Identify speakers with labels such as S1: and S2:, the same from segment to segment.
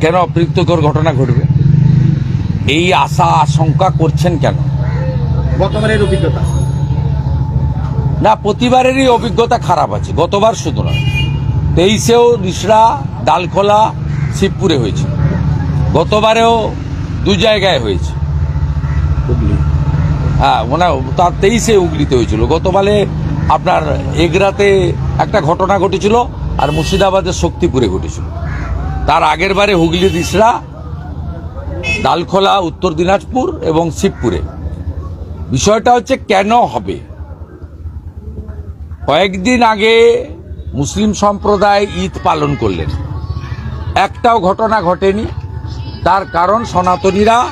S1: কেন অপ্রীতকর ঘটনা ঘটবে? এই আশা আশঙ্কা করছেন কেন?
S2: গতবারের অভিজ্ঞতা।
S1: না প্রতিবারেরই অভিজ্ঞতা খারাপ আছে গতবার শুধু নয়। তেইশেও নিশড়া ডালখোলা শিবপুরে হয়েছে। গতবারেও দু জায়গায় হয়েছে। হ্যাঁ ওনা তার তেইশে উগলিতে হয়েছিল। গতবারে আপনার এগরাতে একটা ঘটনা ঘটেছিল আর মুর্শিদাবাদের শক্তিপুরে ঘটেছিল। তার আগের বারে হুগলি দিশরা ডালখোলা, উত্তর দিনাজপুর এবং শিবপুরে। বিষয়টা হচ্ছে কেন হবে? কয়েকদিন আগে মুসলিম সম্প্রদায় ঈদ পালন করলেন। একটাও ঘটনা ঘটেনি। তার কারণ সনাতনীরা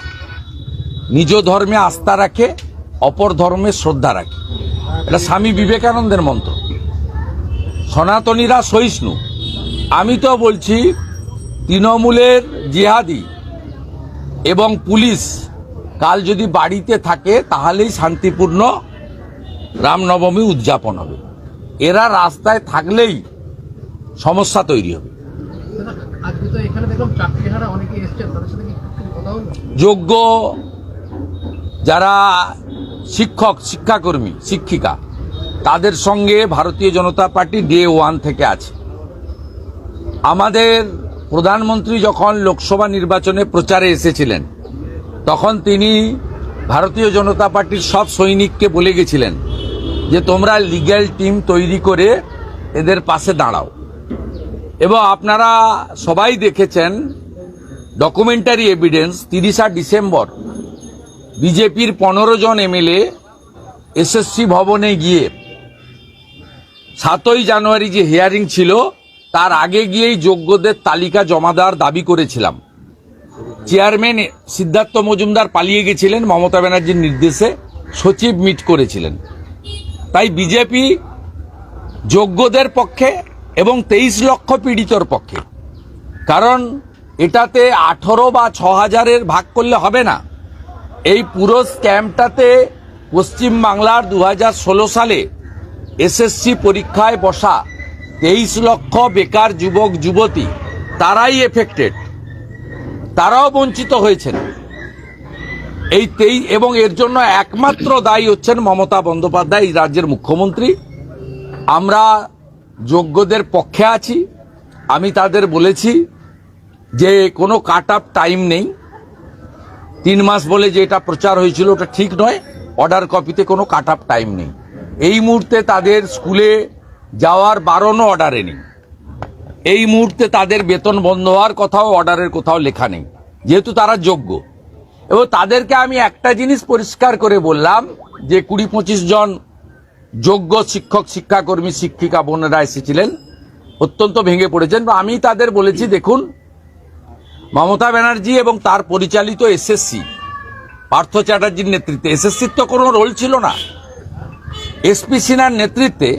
S1: নিজ ধর্মে আস্থা রাখে, অপর ধর্মে শ্রদ্ধা রাখে। এটা স্বামী বিবেকানন্দের মন্ত্র। সনাতনীরা সহিষ্ণু। আমি তো বলছি তৃণমূলের জিহাদি এবং পুলিশ কাল যদি বাড়িতে থাকে, তাহলেই শান্তিপূর্ণ রামনবমী উদযাপন হবে। এরা রাস্তায় থাকলেই সমস্যা তৈরি হবে। যোগ্য যারা শিক্ষক, শিক্ষাকর্মী, শিক্ষিকা, তাদের সঙ্গে ভারতীয় জনতা পার্টি ডে ওয়ান থেকে আছে। আমাদের প্রধানমন্ত্রী যখন লোকসভা নির্বাচনে প্রচারে এসেছিলেন, তখন তিনি ভারতীয় জনতা পার্টির সব সৈনিককে বলে গেছিলেন যে, তোমরা লিগ্যাল টিম তৈরি করে এদের পাশে দাঁড়াও। এবং আপনারা সবাই দেখেছেন ডকুমেন্টারি এভিডেন্স তিরিশা ডিসেম্বর, বিজেপির পনেরো জন এমএলএ এসএসসি ভবনে গিয়ে সাতই জানুয়ারি যে হিয়ারিং ছিল তার আগে গিয়েই যোগ্যদের তালিকা জমা দেওয়ার দাবি করেছিলাম। চেয়ারম্যান সিদ্ধার্থ মজুমদার পালিয়ে গেছিলেন মমতা ব্যানার্জির নির্দেশে, সচিব মিট করেছিলেন। তাই বিজেপি যোগ্যদের পক্ষে এবং তেইশ লক্ষ পীড়িতর পক্ষে। কারণ এটাতে আঠেরো বা ছ হাজারের ভাগ করলে হবে না। এই পুরো স্ক্যামটাতে পশ্চিম বাংলার দু সালে এসএসসি পরীক্ষায় বসা তেইশ লক্ষ বেকার যুবক, যুবতী, তারাই এফেক্টেড তারাও বঞ্চিত হয়েছেন। এই তেই, এবং এর জন্য একমাত্র দায়ী হচ্ছেন মমতা বন্দ্যোপাধ্যায়, এই রাজ্যের মুখ্যমন্ত্রী। আমরা যোগ্যদের পক্ষে আছি। আমি তাদের বলেছি যে কোনো কাট আপ টাইম নেই। তিন মাস বলে যে এটা প্রচার হয়েছিল, ওটা ঠিক নয়। অর্ডার কপিতে কোনো কাট আপ টাইম নেই। এই মুহূর্তে তাদের স্কুলে যাওয়ার বারণও অর্ডারে নেই। এই মুহূর্তে তাদের বেতন বন্ধ হওয়ার কথাও অর্ডারের কোথাও লেখা নেই, যেহেতু তারা যোগ্য। এবং তাদেরকে আমি একটা জিনিস পরিষ্কার করে বললাম, যে কুড়ি পঁচিশ জন যোগ্য শিক্ষক, শিক্ষাকর্মী, শিক্ষিকা বোনেরা এসেছিলেন, অত্যন্ত ভেঙে পড়েছেন। আমি তাদের বলেছি, দেখুন, মমতা ব্যানার্জি এবং তার পরিচালিত এসএসসি, পার্থ চ্যাটার্জির নেতৃত্বে, এসএসসির তো কোনো রোল ছিল না। এসপি সিনহার নেতৃত্বে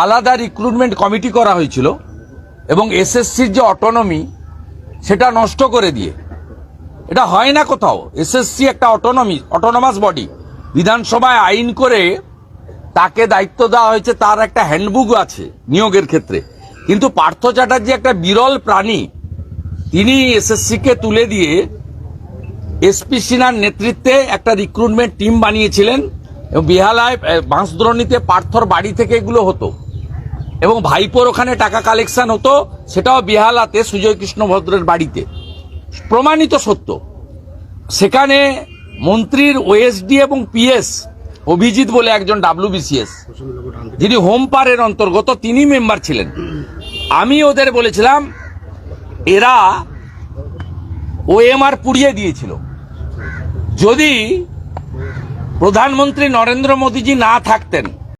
S1: আলাদা রিক্রুটমেন্ট কমিটি করা হয়েছিল এবং এসএসসির যে অটোনমি সেটা নষ্ট করে দিয়ে। এটা হয় না কোথাও। এসএসসি একটা অটোনমি অটোনমাস বডি বিধানসভায় আইন করে তাকে দায়িত্ব দেওয়া হয়েছে, তার একটা হ্যান্ডবুক আছে নিয়োগের ক্ষেত্রে। কিন্তু পার্থ চ্যাটার্জি একটা বিরল প্রাণী। তিনি এসএসসিকে তুলে দিয়ে এসপি সিনহার নেতৃত্বে একটা রিক্রুটমেন্ট টিম বানিয়েছিলেন এবং বেহালায় বাঁশদ্রোণীতে পার্থর বাড়ি থেকে এগুলো হতো। এবং ভাইপোর ওখানে টাকা কালেকশন হতো, সেটাও বেহালাতে সুজয় কৃষ্ণ ভদ্রের বাড়িতে। প্রমাণিত সত্য। সেখানে মন্ত্রীর ওএসডি এবং পিএস অভিজিৎ বলে একজন ডাব্লিউবিসিএস যিনি হোম পারের অন্তর্গত তিনি মেম্বার ছিলেন। আমি ওদের বলেছিলাম, এরা ওএমআর পুড়িয়ে দিয়েছিল। যদি প্রধানমন্ত্রী নরেন্দ্র মোদীজি না থাকতেন